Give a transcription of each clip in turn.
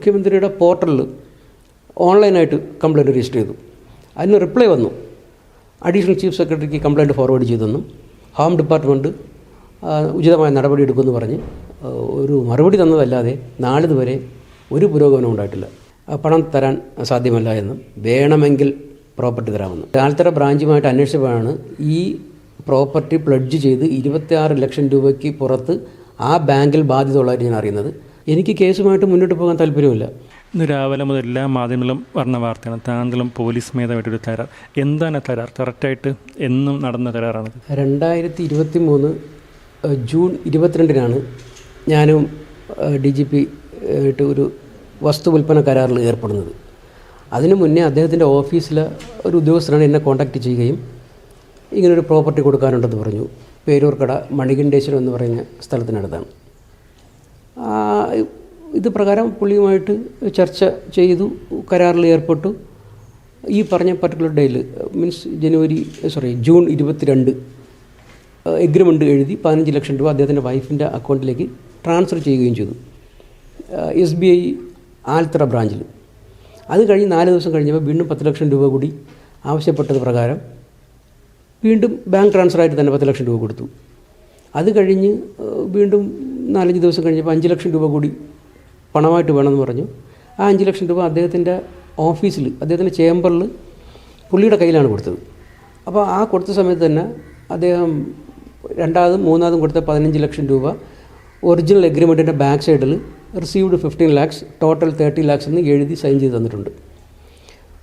മുഖ്യമന്ത്രിയുടെ പോർട്ടലിൽ ഓൺലൈനായിട്ട് കംപ്ലയിന്റ് രജിസ്റ്റർ ചെയ്തു. അതിന് റിപ്ലൈ വന്നു. അഡീഷണൽ ചീഫ് സെക്രട്ടറിക്ക് കംപ്ലയിന്റ് ഫോർവേഡ് ചെയ്തെന്നും ഹോം ഡിപ്പാർട്ട്മെന്റ് ഉചിതമായ നടപടി എടുക്കുമെന്ന് പറഞ്ഞ് ഒരു മറുപടി തന്നതല്ലാതെ നാളിതുവരെ ഒരു പുരോഗമനം ഉണ്ടായിട്ടില്ല. പണം തരാൻ സാധ്യമല്ല എന്നും വേണമെങ്കിൽ പ്രോപ്പർട്ടി തരാമെന്നും. ആൽത്തറ ബ്രാഞ്ചുമായിട്ട് അന്വേഷിച്ചപ്പോഴാണ് ഈ പ്രോപ്പർട്ടി പ്ലഡ്ജ് ചെയ്ത് ഇരുപത്തിയാറ് ലക്ഷം രൂപയ്ക്ക് പുറത്ത് ആ ബാങ്കിൽ ബാധ്യത ഉള്ളതായിട്ട് ഞാൻ അറിയുന്നത്. എനിക്ക് കേസുമായിട്ട് മുന്നോട്ട് പോകാൻ താല്പര്യമില്ല. ഇന്ന് രാവിലെ മുതൽ എല്ലാ മാധ്യമങ്ങളും വർണ വാർത്തയാണ്. താങ്കളും പോലീസ് മേധാവിയായിട്ടൊരു കരാർ എന്താണ് കരാർ കറക്റ്റായിട്ട് എന്നും നടന്ന കരാറാണ് രണ്ടായിരത്തി ഇരുപത്തി മൂന്ന് ജൂൺ ഇരുപത്തിരണ്ടിനാണ് ഞാനും ഡി ജി പി ആയിട്ട് ഒരു വസ്തു വിൽപ്പന കരാറിൽ ഏർപ്പെടുന്നത്. അതിനു മുന്നേ അദ്ദേഹത്തിന്റെ ഓഫീസിലെ ഒരു ഉദ്യോഗസ്ഥനാണ് എന്നെ കോൺടാക്റ്റ് ചെയ്യുകയും ഇങ്ങനൊരു പ്രോപ്പർട്ടി കൊടുക്കാനുണ്ടെന്ന് പറഞ്ഞു. പേരൂർക്കട മണികണ്ഠേശ്വരം എന്ന് പറയുന്ന സ്ഥലത്തിനടുത്താണ്. ഇത് പ്രകാരം പുള്ളിയുമായിട്ട് ചർച്ച ചെയ്തു കരാറിൽ ഏർപ്പെട്ടു. ഈ പറഞ്ഞ പർട്ടിക്കുലർ ഡേയിൽ മീൻസ് ജനുവരി സോറി ജൂൺ ഇരുപത്തിരണ്ട് എഗ്രിമെന്റ് എഴുതി പതിനഞ്ച് ലക്ഷം രൂപ അദ്ദേഹത്തിന്റെ വൈഫിന്റെ അക്കൗണ്ടിലേക്ക് ട്രാൻസ്ഫർ ചെയ്യുകയും ചെയ്തു. എസ് ബി ഐ ആൽത്തറ ബ്രാഞ്ചിൽ അത് കഴിഞ്ഞ് നാല് ദിവസം കഴിഞ്ഞപ്പോൾ വീണ്ടും പത്ത് ലക്ഷം രൂപ കൂടി ആവശ്യപ്പെട്ടത് പ്രകാരം വീണ്ടും ബാങ്ക് ട്രാൻസ്ഫർ ആയിട്ട് തന്നെ പത്ത് ലക്ഷം രൂപ കൊടുത്തു. അത് കഴിഞ്ഞ് വീണ്ടും നാലഞ്ച് ദിവസം കഴിഞ്ഞപ്പോൾ അഞ്ച് ലക്ഷം രൂപ കൂടി പണമായിട്ട് വേണമെന്ന് പറഞ്ഞു. ആ അഞ്ച് ലക്ഷം രൂപ അദ്ദേഹത്തിന്റെ ഓഫീസിൽ അദ്ദേഹത്തിന്റെ ചേംബറിൽ പുള്ളിയുടെ കയ്യിലാണ് കൊടുത്തത്. അപ്പോൾ ആ കൊടുത്ത സമയത്ത് തന്നെ അദ്ദേഹം രണ്ടാമതും മൂന്നാമതും കൊടുത്ത പതിനഞ്ച് ലക്ഷം രൂപ ഒറിജിനൽ എഗ്രിമെന്റിന്റെ ബാക്ക് സൈഡിൽ received fifteen lakhs total thirty lakhs എന്ന് എഴുതി സൈൻ ചെയ്ത് തന്നിട്ടുണ്ട്.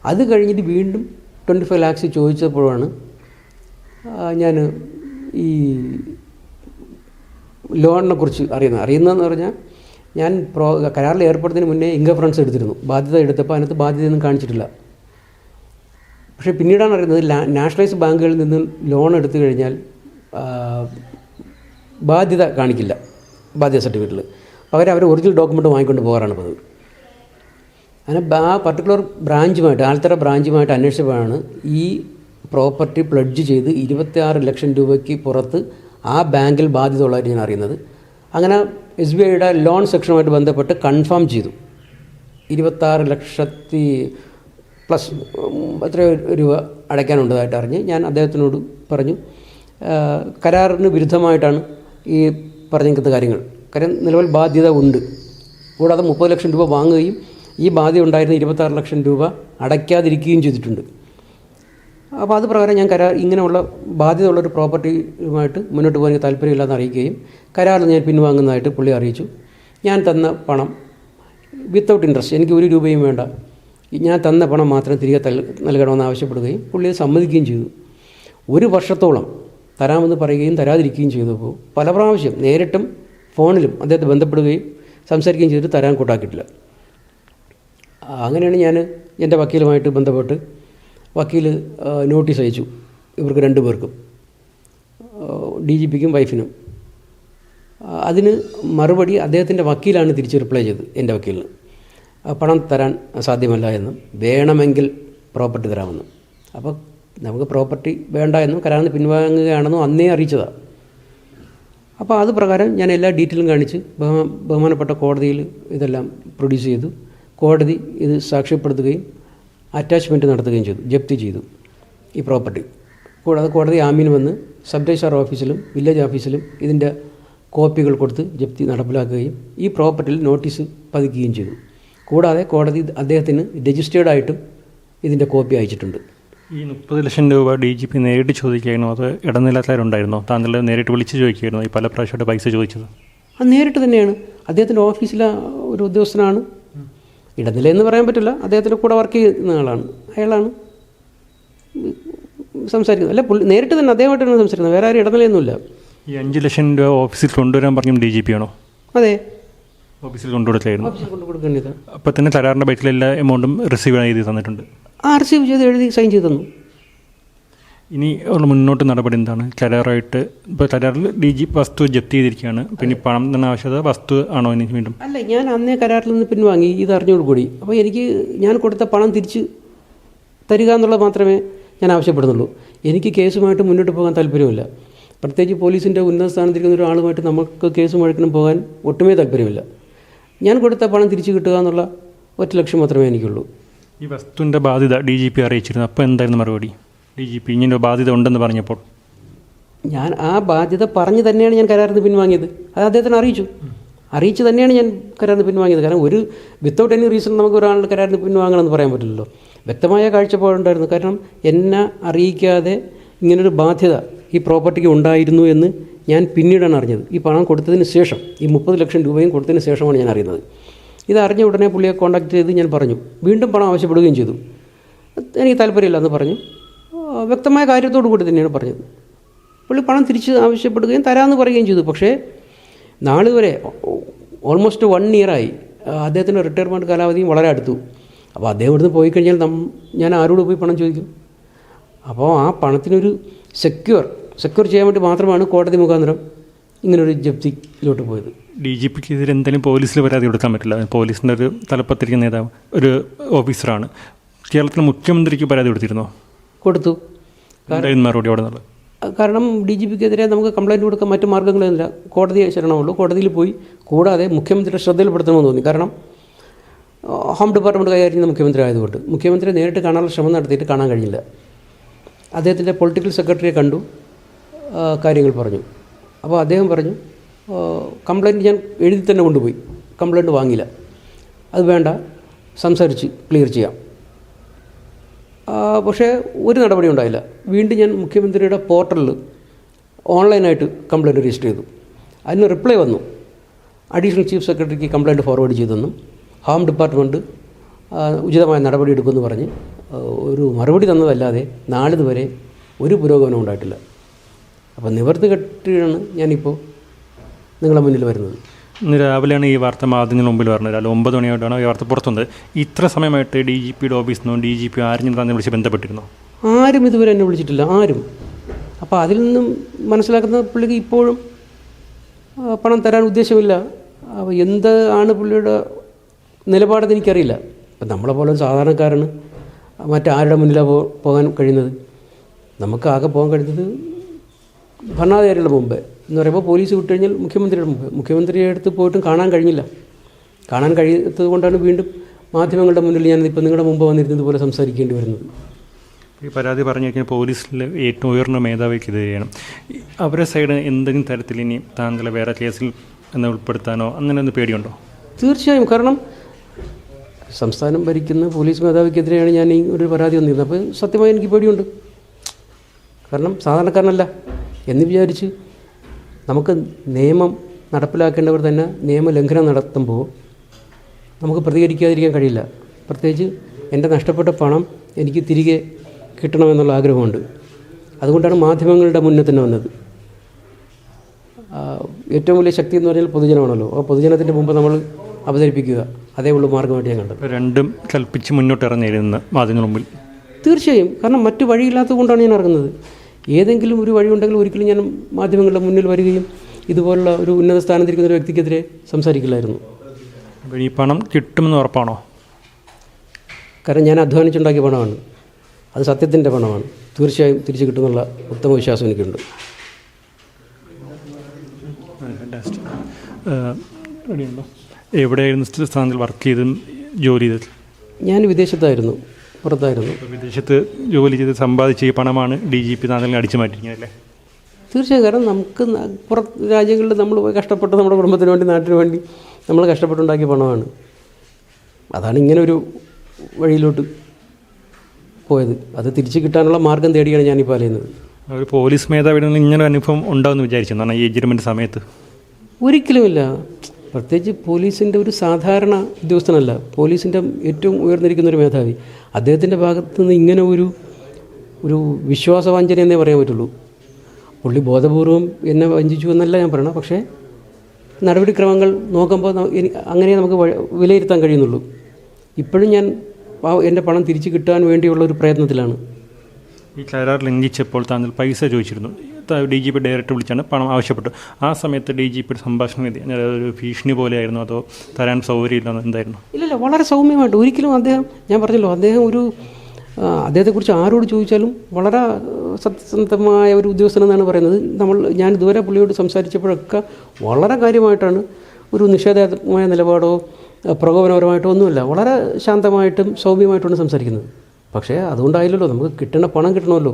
അത് കഴിഞ്ഞിട്ട് വീണ്ടും ട്വന്റി ഫൈവ് ലാക്സ് ചോദിച്ചപ്പോഴാണ് ഞാൻ ഈ ലോണിനെ കുറിച്ച് അറിയുന്നത്. അറിയുന്നതെന്ന് പറഞ്ഞാൽ ഞാൻ പ്രോ കരാറിൽ ഏർപ്പെടുന്നതിന് മുന്നേ ഇൻകം ഫ്രണ്ട്സ് എടുത്തിരുന്നു. ബാധ്യത എടുത്തപ്പോൾ അതിനകത്ത് ബാധ്യതയൊന്നും കാണിച്ചിട്ടില്ല. പക്ഷേ പിന്നീടാണ് അറിയുന്നത് നാഷണലൈസ് ബാങ്കുകളിൽ നിന്ന് ലോൺ എടുത്തു കഴിഞ്ഞാൽ ബാധ്യത കാണിക്കില്ല ബാധ്യത സർട്ടിഫിക്കറ്റിൽ. പകരം അവർ ഒറിജിനൽ ഡോക്യുമെന്റ് വാങ്ങിക്കൊണ്ട് പോകാറാണ് പതിവ്. അങ്ങനെ ആ പർട്ടിക്കുലർ ബ്രാഞ്ചുമായിട്ട് ആൽത്തറ ബ്രാഞ്ചുമായിട്ട് അന്വേഷിച്ചപ്പോഴാണ് ഈ പ്രോപ്പർട്ടി പ്ലഡ്ജ് ചെയ്ത് ഇരുപത്തിയാറ് ലക്ഷം രൂപയ്ക്ക് പുറത്ത് ആ ബാങ്കിൽ ബാധ്യത ഉള്ളതായിട്ട് ഞാൻ അറിയുന്നത്. അങ്ങനെ എസ് ബി ഐയുടെ ലോൺ സെക്ഷനുമായിട്ട് ബന്ധപ്പെട്ട് കൺഫേം ചെയ്തു. ഇരുപത്താറ് ലക്ഷത്തി പ്ലസ് എത്ര രൂപ അടയ്ക്കാനുണ്ടതായിട്ട് അറിഞ്ഞ് ഞാൻ അദ്ദേഹത്തിനോട് പറഞ്ഞു കരാറിന് വിരുദ്ധമായിട്ടാണ് ഈ പറഞ്ഞിരിക്കുന്ന കാര്യങ്ങൾ. കാര്യം നിലവിൽ ബാധ്യത ഉണ്ട്. കൂടാതെ മുപ്പത് ലക്ഷം രൂപ വാങ്ങുകയും ഈ ബാധ്യത ഉണ്ടായിരുന്ന ഇരുപത്താറ് ലക്ഷം രൂപ അടയ്ക്കാതിരിക്കുകയും ചെയ്തിട്ടുണ്ട്. അപ്പോൾ അത് പ്രകാരം ഞാൻ കരാർ ഇങ്ങനെയുള്ള ബാധ്യതയുള്ളൊരു പ്രോപ്പർട്ടിയുമായിട്ട് മുന്നോട്ട് പോകാൻ താല്പര്യമില്ലെന്ന് അറിയിക്കുകയും കരാറിൽ ഞാൻ പിൻവാങ്ങുന്നതായിട്ട് പുള്ളി അറിയിച്ചു. ഞാൻ തന്ന പണം വിത്തൗട്ട് ഇൻട്രസ്റ്റ് എനിക്ക് ഒരു രൂപയും വേണ്ട. ഞാൻ തന്ന പണം മാത്രം തിരികെ നൽകണമെന്ന് ആവശ്യപ്പെടുകയും പുള്ളി സമ്മതിക്കുകയും ചെയ്തു. ഒരു വർഷത്തോളം തരാമെന്ന് പറയുകയും തരാതിരിക്കുകയും ചെയ്തപ്പോൾ പല പ്രാവശ്യം നേരിട്ടും ഫോണിലും അദ്ദേഹത്തെ ബന്ധപ്പെടുകയും സംസാരിക്കുകയും ചെയ്തിട്ട് തരാൻ കൂട്ടാക്കിയിട്ടില്ല. അങ്ങനെയാണ് ഞാൻ എന്റെ വക്കീലുമായിട്ട് ബന്ധപ്പെട്ട് വക്കീൽ നോട്ടീസ് അയച്ചു. ഇവർക്ക് രണ്ടു പേർക്കും. ഡി ജി പിക്കും വൈഫിനും. അതിന് മറുപടി അദ്ദേഹത്തിന്റെ വക്കീലാണ് തിരിച്ച് റിപ്ലൈ ചെയ്തത് എന്റെ വക്കീലിന്. പണം തരാൻ സാധ്യമല്ല എന്നും വേണമെങ്കിൽ പ്രോപ്പർട്ടി തരാമെന്നും. അപ്പോൾ നമുക്ക് പ്രോപ്പർട്ടി വേണ്ട എന്നും കരാറിന് പിൻവാങ്ങുകയാണെന്നും അന്നേ അറിയിച്ചതാണ് അപ്പോൾ അത് പ്രകാരം ഞാൻ എല്ലാ ഡീറ്റെയിലും കാണിച്ച് ബഹുമാനപ്പെട്ട കോടതിയിൽ ഇതെല്ലാം പ്രൊഡ്യൂസ് ചെയ്തു. കോടതി ഇത് സാക്ഷ്യപ്പെടുത്തുകയും അറ്റാച്ച്മെന്റ് നടത്തുകയും ചെയ്തു ജപ്തി ചെയ്തു ഈ പ്രോപ്പർട്ടി കൂടാതെ കോടതി ആമീൻ വന്ന് സബ് രജിസ്ട്രാർ ഓഫീസിലും വില്ലേജ് ഓഫീസിലും ഇതിന്റെ കോപ്പികൾ കൊടുത്ത് ജപ്തി നടപ്പിലാക്കുകയും ഈ പ്രോപ്പർട്ടിയിൽ നോട്ടീസ് പതിക്കുകയും ചെയ്തു. കൂടാതെ കോടതി അദ്ദേഹത്തിന് രജിസ്റ്റേർഡ് ആയിട്ടും ഇതിന്റെ കോപ്പി അയച്ചിട്ടുണ്ട്. ഈ മുപ്പത് ലക്ഷം രൂപ ഡി ജി പി നേരിട്ട് ചോദിക്കുകയായിരുന്നു. അത് ഇടനിലക്കാരുണ്ടായിരുന്നോ? താങ്കൾ നേരിട്ട് വിളിച്ച് ചോദിക്കുകയായിരുന്നു. ഈ പല പ്രാവശ്യമായിട്ട് പൈസ ചോദിച്ചത്. അത് നേരിട്ട് തന്നെയാണ്. അദ്ദേഹത്തിന്റെ ഓഫീസിലെ ഒരു ഉദ്യോഗസ്ഥനാണ്. ഇടനില എന്ന് പറയാൻ പറ്റില്ല. അദ്ദേഹത്തിന്റെ കൂടെ വർക്ക് ചെയ്യുന്ന ആളാണ്. അയാളാണ് സംസാരിക്കുന്നത്. അല്ല പുള്ളി നേരിട്ട് തന്നെ അദ്ദേഹമായിട്ടാണ് സംസാരിക്കുന്നത്. വേറെ ആരും ഇടനിലയൊന്നുമില്ല. ഈ അഞ്ച് ലക്ഷം രൂപ ഓഫീസിൽ കൊണ്ടുവരാൻ പറഞ്ഞു ഡി ജി പി ആണോ? അതെ. ഓഫീസിൽ കൊണ്ടുകൊടുത്തായിരുന്നു അപ്പോൾ തന്നെ കരാറിന്റെ ബൈക്കിലെല്ലാ എമൗണ്ടും റിസീവ് ചെയ്ത് തന്നിട്ടുണ്ട്. ആ റിസീവ് ചെയ്ത് എഴുതി സൈൻ ചെയ്ത് തന്നു. ഇനി ഉള്ള മുന്നോട്ട് നടപടി എന്താണ്? കരാറായിട്ട് ഇപ്പോൾ കരാറിൽ ഡി ജി വസ്തു ജപ്തി ചെയ്തിരിക്കുകയാണ്. പിന്നെ പണം തന്നെ ആവശ്യത വസ്തു ആണോ ഇനി വീണ്ടും അല്ല ഞാൻ അന്നേ കരാറിൽ നിന്ന് പിൻവാങ്ങി. ഇത് അറിഞ്ഞോട് കൂടി. അപ്പോൾ എനിക്ക് ഞാൻ കൊടുത്ത പണം തിരിച്ച് തരിക എന്നുള്ളത് മാത്രമേ ഞാൻ ആവശ്യപ്പെടുന്നുള്ളൂ. എനിക്ക് കേസുമായിട്ട് മുന്നോട്ട് പോകാൻ താല്പര്യമില്ല. പ്രത്യേകിച്ച് പോലീസിന്റെ ഉന്നത സ്ഥാനത്തിരിക്കുന്ന ഒരാളുമായിട്ട് നമുക്ക് കേസും വഴക്കിനും പോകാൻ ഒട്ടുമേ താല്പര്യമില്ല. ഞാൻ കൊടുത്ത പണം തിരിച്ചു കിട്ടുക എന്നുള്ള ഒറ്റ ലക്ഷ്യം മാത്രമേ എനിക്കുള്ളൂ. ഈ വസ്തുവിന്റെ ബാധ്യത ഡി ജി പി അറിയിച്ചിരുന്നു. അപ്പോൾ എന്തായിരുന്നു മറുപടി? ഡി ജി പി ഇങ്ങനെ ബാധ്യത ഉണ്ടെന്ന് പറഞ്ഞപ്പോൾ. ഞാൻ ആ ബാധ്യത പറഞ്ഞ് തന്നെയാണ് ഞാൻ കരാറിന് പിൻവാങ്ങിയത്. അത് അദ്ദേഹത്തിന് അറിയിച്ചു. അറിയിച്ച് തന്നെയാണ് ഞാൻ കരാറിന് പിൻവാങ്ങിയത്. കാരണം ഒരു വിത്തൗട്ട് എനി റീസൺ നമുക്ക് ഒരാളുടെ കരാറിന് പിൻവാങ്ങണമെന്ന് പറയാൻ പറ്റില്ലല്ലോ. വ്യക്തമായ കാഴ്ചപ്പാടുണ്ടായിരുന്നു. കാരണം എന്നെ അറിയിക്കാതെ ഇങ്ങനൊരു ബാധ്യത ഈ പ്രോപ്പർട്ടിക്ക് ഉണ്ടായിരുന്നു എന്ന് ഞാൻ പിന്നീടാണ് അറിഞ്ഞത്. ഈ പണം കൊടുത്തതിന് ശേഷം ഈ മുപ്പത് ലക്ഷം രൂപയും കൊടുത്തതിന് ശേഷമാണ് ഞാൻ അറിയുന്നത്. ഇത് അറിഞ്ഞ ഉടനെ പുള്ളിയെ കോൺടാക്ട് ചെയ്ത് ഞാൻ പറഞ്ഞു. വീണ്ടും പണം ആവശ്യപ്പെടുകയും ചെയ്തു. എനിക്ക് താല്പര്യമില്ല എന്ന് പറഞ്ഞു. വ്യക്തമായ കാര്യത്തോടു കൂടി തന്നെയാണ് പറഞ്ഞത്. പുള്ളി പണം തിരിച്ച് ആവശ്യപ്പെടുകയും തരാമെന്ന് പറയുകയും ചെയ്തു. പക്ഷേ നാളെ വരെ ഓൾമോസ്റ്റ് വൺ ഇയറായി അദ്ദേഹത്തിന്റെ റിട്ടയർമെന്റ് കാലാവധിയും വളരെ അടുത്തു. അപ്പോൾ അദ്ദേഹം ഇവിടുന്ന് പോയി കഴിഞ്ഞാൽ നം ഞാൻ ആരോട് പോയി പണം ചോദിക്കും? അപ്പോൾ ആ പണത്തിനൊരു സെക്യൂർ സെക്യൂർ ചെയ്യാൻ വേണ്ടി മാത്രമാണ് കോടതി മുഖാന്തരം ഇങ്ങനൊരു ജപ്തിയിലോട്ട് പോയത്. ഡി ജി പിക്ക് എതിരെ എന്തെങ്കിലും പോലീസിൽ പരാതി കൊടുക്കാൻ പറ്റില്ല. പോലീസിന്റെ ഒരു തലപ്പത്തിരിക്കുന്ന നേതാവ് ഒരു ഓഫീസറാണ്. കേരളത്തിലെ മുഖ്യമന്ത്രിക്ക് പരാതി കൊടുത്തിരുന്നോ? കൊടുത്തു. മറുപടി കാരണം ഡി ജി പിക്കെതിരെ നമുക്ക് കംപ്ലയിന്റ് കൊടുക്കാൻ മറ്റു മാർഗങ്ങളൊന്നുമില്ല കോടതിയെ ശരണമുള്ളൂ. കോടതിയിൽ പോയി കൂടാതെ മുഖ്യമന്ത്രിയുടെ ശ്രദ്ധയിൽപ്പെടുത്തണമെന്ന് തോന്നി. കാരണം ഹോം ഡിപ്പാർട്ട്മെന്റ് കൈകാര്യം ചെയ്യുന്ന മുഖ്യമന്ത്രി ആയതുകൊണ്ട് മുഖ്യമന്ത്രിയെ നേരിട്ട് കാണാനുള്ള ശ്രമം നടത്തിയിട്ട് കാണാൻ കഴിഞ്ഞില്ല. അദ്ദേഹത്തിന്റെ പൊളിറ്റിക്കൽ സെക്രട്ടറിയെ കണ്ടു. കാര്യങ്ങൾ പറഞ്ഞു. അപ്പോൾ അദ്ദേഹം പറഞ്ഞു കംപ്ലയിന്റ് ഞാൻ എഴുതി തന്നെ കൊണ്ടുപോയി. കംപ്ലയിന്റ് വാങ്ങിയില്ല. അത് വേണ്ട. സംസാരിച്ച് ക്ലിയർ ചെയ്യാം. പക്ഷേ ഒരു നടപടി ഉണ്ടായില്ല. വീണ്ടും ഞാൻ മുഖ്യമന്ത്രിയുടെ പോർട്ടലിൽ ഓൺലൈനായിട്ട് കംപ്ലയിന്റ് രജിസ്റ്റർ ചെയ്തു. അതിന് റിപ്ലൈ വന്നു. അഡീഷണൽ ചീഫ് സെക്രട്ടറിക്ക് കംപ്ലയിന്റ് ഫോർവേഡ് ചെയ്തെന്നും ഹോം ഡിപ്പാർട്ട്മെന്റ് ഉചിതമായ നടപടി എടുക്കുമെന്ന് പറഞ്ഞ് ഒരു മറുപടി തന്നതല്ലാതെ നാളിതുവരെ ഒരു പുരോഗമനം ഉണ്ടായിട്ടില്ല. അപ്പോൾ നിവർത്തി കെട്ടിയാണ് ഞാനിപ്പോൾ നിങ്ങളുടെ മുന്നിൽ വരുന്നത്. ഇന്ന് രാവിലെയാണ് ഈ വാർത്ത മാധ്യമങ്ങൾ മുമ്പിൽ പറഞ്ഞത് രാവിലെ ഒമ്പത് മണിയായിട്ടാണ് ഈ വാർത്ത പുറത്തുന്നത് ഇത്ര സമയമായിട്ട് ഡി ജി പിയുടെ ഓഫീസിൽ നിന്നും ഡി ജി പി ആരും തന്നെ വിളിച്ച് ബന്ധപ്പെട്ടിരുന്നോ? ആരും ഇതുവരെ എന്നെ വിളിച്ചിട്ടില്ല. ആരും. അപ്പോൾ അതിൽ നിന്നും മനസ്സിലാക്കുന്ന പുള്ളിക്ക് ഇപ്പോഴും പണം തരാൻ ഉദ്ദേശമില്ല. അപ്പോൾ എന്ത് ആണ് പുള്ളിയുടെ നിലപാടെന്ന് എനിക്കറിയില്ല. അപ്പം നമ്മളെ പോലെ ഒരു സാധാരണക്കാരന് മറ്റാരുടെ മുന്നിലാണ് പോകാൻ കഴിയുന്നത്? നമുക്ക് ആകെ പോകാൻ കഴിയുന്നത് ഭരണാധികാരികളുടെ മുമ്പേ. എന്ന് പറയുമ്പോൾ പോലീസ് വിട്ടു കഴിഞ്ഞാൽ മുഖ്യമന്ത്രിയുടെ മുമ്പ് മുഖ്യമന്ത്രിയെ അടുത്ത് പോയിട്ടും കാണാൻ കഴിഞ്ഞില്ല. കാണാൻ കഴിയാത്തത് കൊണ്ടാണ് വീണ്ടും മാധ്യമങ്ങളുടെ മുന്നിൽ ഞാൻ ഇപ്പോൾ നിങ്ങളുടെ മുമ്പ് വന്നിരുന്നത് പോലെ സംസാരിക്കേണ്ടി വരുന്നത്. ഈ പരാതി പറഞ്ഞു കഴിഞ്ഞാൽ പോലീസിൽ ഏറ്റവും ഉയർന്ന മേധാവിക്കെതിരെയാണ് ചെയ്യണം അവരുടെ സൈഡ് എന്തെങ്കിലും തരത്തിൽ ഇനി താങ്കളെ വേറെ കേസിൽ എന്ന് ഉൾപ്പെടുത്താനോ അങ്ങനെ ഒന്ന് പേടിയുണ്ടോ? തീർച്ചയായും. കാരണം സംസ്ഥാനം ഭരിക്കുന്ന പോലീസ് മേധാവിക്കെതിരെയാണ് ഞാൻ ഈ ഒരു പരാതി വന്നിരുന്നത്. അപ്പോൾ സത്യമായി എനിക്ക് പേടിയുണ്ട്. കാരണം സാധാരണക്കാരനല്ല. എന്ന് വിചാരിച്ച് നമുക്ക് നിയമം നടപ്പിലാക്കേണ്ടവർ തന്നെ നിയമലംഘനം നടത്തുമ്പോൾ നമുക്ക് പ്രതികരിക്കാതിരിക്കാൻ കഴിയില്ല. പ്രത്യേകിച്ച് എന്റെ നഷ്ടപ്പെട്ട പണം എനിക്ക് തിരികെ കിട്ടണമെന്നുള്ള ആഗ്രഹമുണ്ട്. അതുകൊണ്ടാണ് മാധ്യമങ്ങളുടെ മുന്നിൽ തന്നെ വന്നത്. ഏറ്റവും വലിയ ശക്തി എന്ന് പറഞ്ഞാൽ പൊതുജനമാണല്ലോ. ആ പൊതുജനത്തിന്റെ മുമ്പ് നമ്മൾ അവതരിപ്പിക്കുക. അതേ ഉള്ളൂ മാർഗമായിട്ട് ഞാൻ കണ്ടത്. രണ്ടും കൽപ്പിച്ച് മുന്നോട്ട് ഇറങ്ങിയിരുന്ന മാധ്യമങ്ങൾ മുമ്പിൽ. തീർച്ചയായും. കാരണം മറ്റു വഴിയില്ലാത്തത് കൊണ്ടാണ് ഞാൻ ഇറങ്ങുന്നത്. ഏതെങ്കിലും ഒരു വഴി ഉണ്ടെങ്കിൽ ഒരിക്കലും ഞാൻ മാധ്യമങ്ങളുടെ മുന്നിൽ വരികയും ഇതുപോലുള്ള ഒരു ഉന്നത സ്ഥാനത്തിരിക്കുന്ന ഒരു വ്യക്തിക്കെതിരെ സംസാരിക്കില്ലായിരുന്നു. ഈ പണം കിട്ടുമെന്ന് ഉറപ്പാണോ? കാരണം ഞാൻ അധ്വാനിച്ചുണ്ടാക്കിയ പണമാണ്. അത് സത്യത്തിന്റെ പണമാണ്. തീർച്ചയായും തിരിച്ചു കിട്ടുമെന്നുള്ള ഉത്തമ വിശ്വാസം എനിക്കുണ്ട്. എവിടെയായിരുന്നു സ്ഥാനത്തിൽ വർക്ക് ചെയ്തും ജോലി ചെയ്തത്? ഞാൻ വിദേശത്തായിരുന്നു. പുറത്തായിരുന്നു വിദേശത്ത് ജോലി ചെയ്ത് സമ്പാദിച്ച ഈ പണമാണ് ഡി ജി പി താങ്കളിനെ അടിച്ചു മാറ്റിയിരിക്കുന്നത് തീർച്ചയായും. കാരണം നമുക്ക് പുറത്ത് രാജ്യങ്ങളിൽ നമ്മൾ പോയി കഷ്ടപ്പെട്ട് നമ്മുടെ കുടുംബത്തിന് വേണ്ടി നാട്ടിന് വേണ്ടി നമ്മൾ കഷ്ടപ്പെട്ടുണ്ടാക്കിയ പണമാണ്. അതാണ് ഇങ്ങനെ ഒരു വഴിയിലോട്ട് പോയത്. അത് തിരിച്ചു കിട്ടാനുള്ള മാർഗം തേടിയാണ് ഞാനിപ്പോൾ അലയുന്നത് ഒരു പോലീസ് മേധാവിയുടെ ഇങ്ങനെ അനുഭവം ഉണ്ടാവുമെന്ന് വിചാരിച്ചു കാരണം ഈ സമയത്ത്? ഒരിക്കലുമില്ല. പ്രത്യേകിച്ച് പോലീസിന്റെ ഒരു സാധാരണ ഉദ്യോഗസ്ഥനല്ല. പോലീസിന്റെ ഏറ്റവും ഉയർന്നിരിക്കുന്ന ഒരു മേധാവി. അദ്ദേഹത്തിന്റെ ഭാഗത്തു നിന്ന് ഇങ്ങനെ ഒരു ഒരു വിശ്വാസവാഞ്ചന എന്നേ പറയാൻ പറ്റുള്ളൂ. പുള്ളി ബോധപൂർവം എന്നെ വഞ്ചിച്ചു എന്നല്ല ഞാൻ പറയണം പക്ഷേ നടപടിക്രമങ്ങൾ നോക്കുമ്പോൾ അങ്ങനെ നമുക്ക് വിലയിരുത്താൻ കഴിയുന്നുള്ളൂ. ഇപ്പോഴും ഞാൻ എന്റെ പണം തിരിച്ചു കിട്ടാൻ വേണ്ടിയുള്ള ഒരു പ്രയത്നത്തിലാണ്. ഈ കരാർ ലംഘിച്ചപ്പോൾ താങ്കൾ പൈസ ചോദിച്ചിരുന്നു. ഡി ജി പി ഡയറക്റ്റ് വിളിച്ചാണ് പണം ആവശ്യപ്പെട്ടു. ആ സമയത്ത് ഡി ജി പിയുടെ സംഭാഷണം ഒരു ഭീഷണി പോലെയായിരുന്നു അതോ തരാൻ സൗകര്യമില്ലെന്ന് എന്തായിരുന്നു? ഇല്ലല്ല വളരെ സൗമ്യമായിട്ട്. ഒരിക്കലും അദ്ദേഹം ഞാൻ പറഞ്ഞല്ലോ അദ്ദേഹം ഒരു അദ്ദേഹത്തെക്കുറിച്ച് ആരോട് ചോദിച്ചാലും വളരെ സത്യസന്ധമായ ഒരു ഉദ്യോഗസ്ഥനെന്നാണ് പറയുന്നത്. നമ്മൾ ഞാൻ ഇതുവരെ പുള്ളിയോട് സംസാരിച്ചപ്പോഴൊക്കെ വളരെ കാര്യമായിട്ടാണ് ഒരു നിഷേധാത്മകമായ നിലപാടോ പ്രകോപനപരമായിട്ടോ ഒന്നുമില്ല വളരെ ശാന്തമായിട്ടും സൗമ്യമായിട്ടുമാണ് സംസാരിക്കുന്നത്. പക്ഷേ അതുകൊണ്ടായില്ലല്ലോ നമുക്ക് കിട്ടണ പണം കിട്ടണമല്ലോ.